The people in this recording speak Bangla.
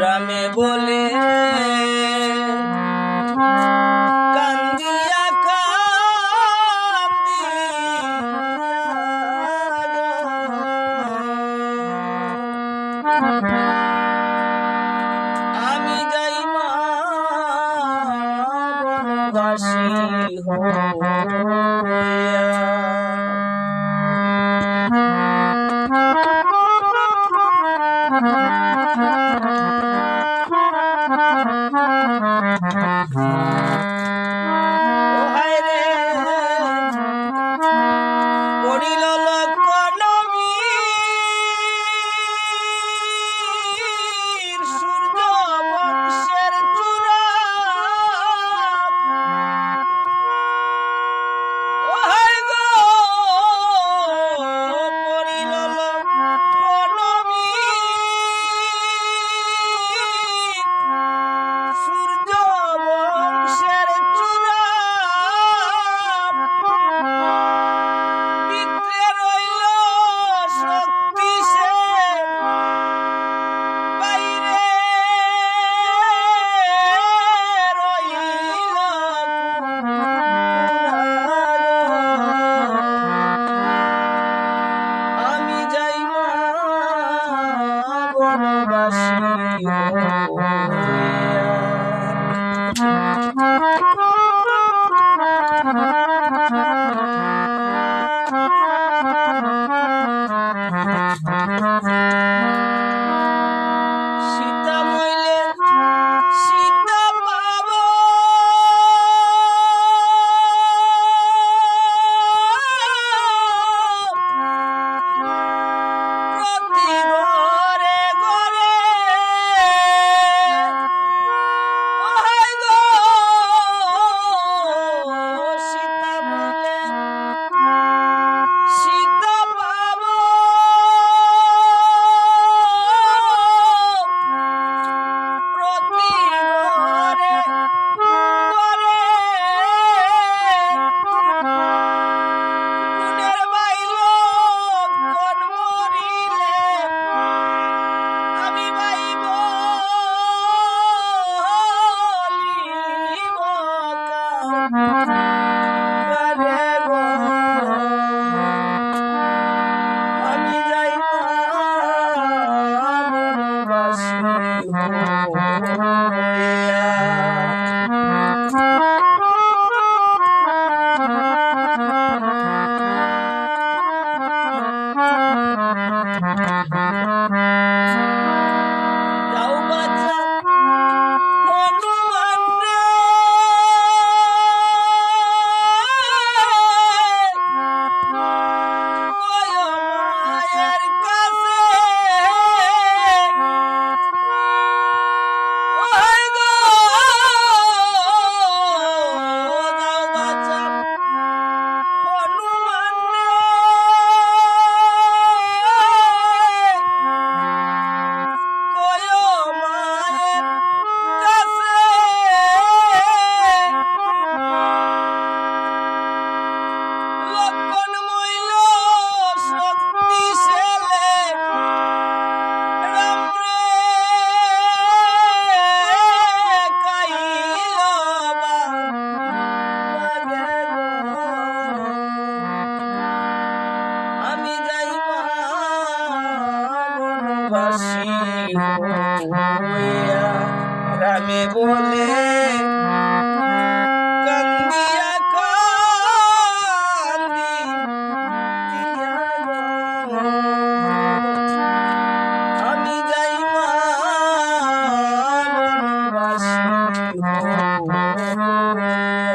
রামে বলে কান্দিয়া আমি যাই মা হো। Uh-huh. ভালোবাসি Música passinho, vou correr pra me comer.